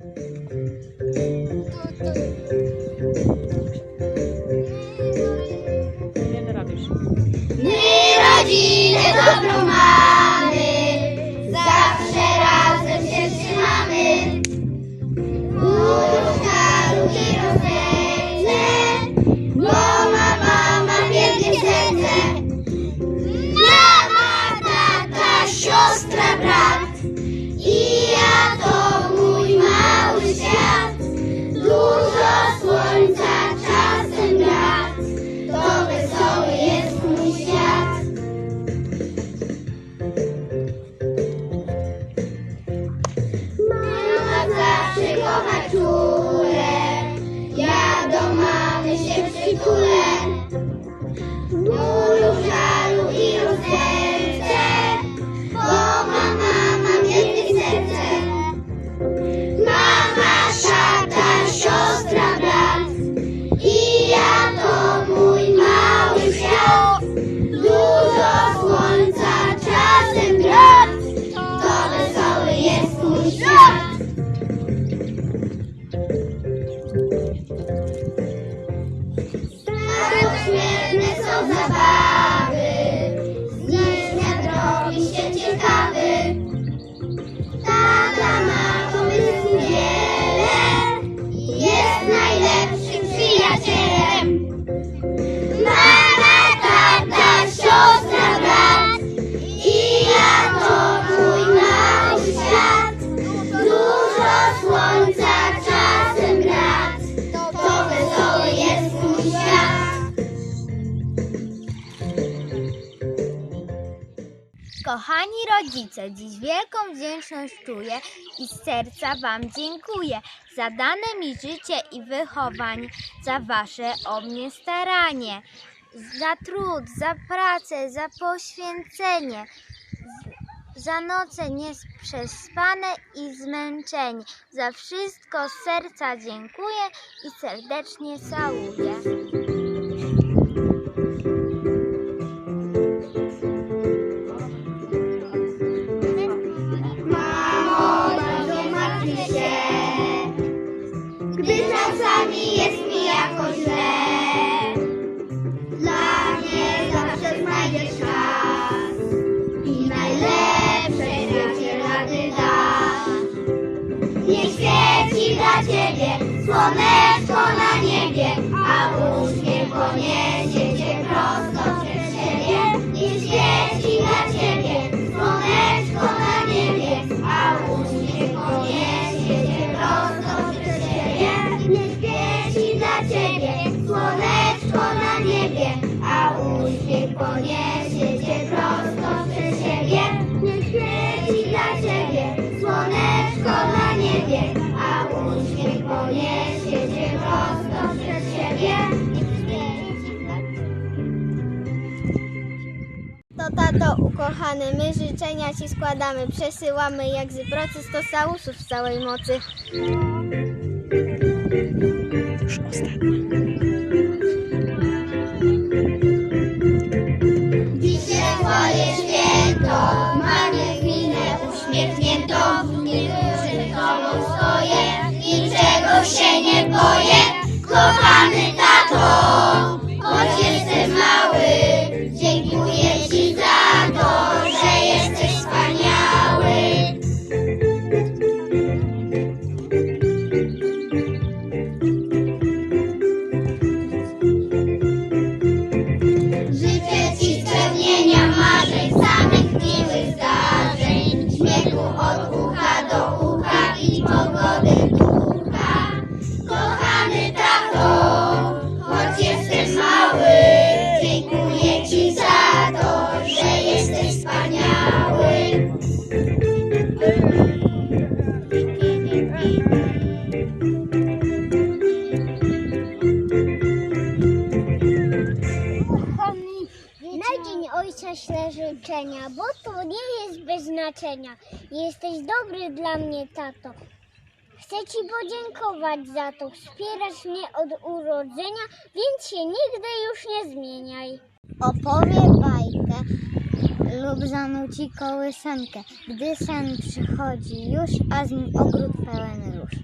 弟。Czule, ja do mamy się przytulę. Kochani rodzice, dziś wielką wdzięczność czuję i z serca Wam dziękuję za dane mi życie i wychowanie, za Wasze o mnie staranie, za trud, za pracę, za poświęcenie, za noce nieprzespane i zmęczenie. Za wszystko z serca dziękuję i serdecznie całuję. Czasami jest mi jakoś źle. Dla mnie zawsze znajdziesz czas i najlepsze wielkie rady dasz. Niech świeci dla Ciebie słoneczko poniesie Cię prosto przed siebie. Niech świeci dla Ciebie słoneczko na niebie, a uśmiech poniesie Cię prosto przed siebie. To tato ukochany, my życzenia Ci składamy, przesyłamy jak z proces to całusów w całej mocy. Dzisiaj stoję, niczego się nie boję. Kochany tato, śle życzenia, bo to nie jest bez znaczenia. Jesteś dobry dla mnie, tato. Chcę Ci podziękować za to. Wspierasz mnie od urodzenia, więc się nigdy już nie zmieniaj. Opowiem bajkę. lub zanuci kołysankę, gdy sen przychodzi już, a z nim ogród pełen róż.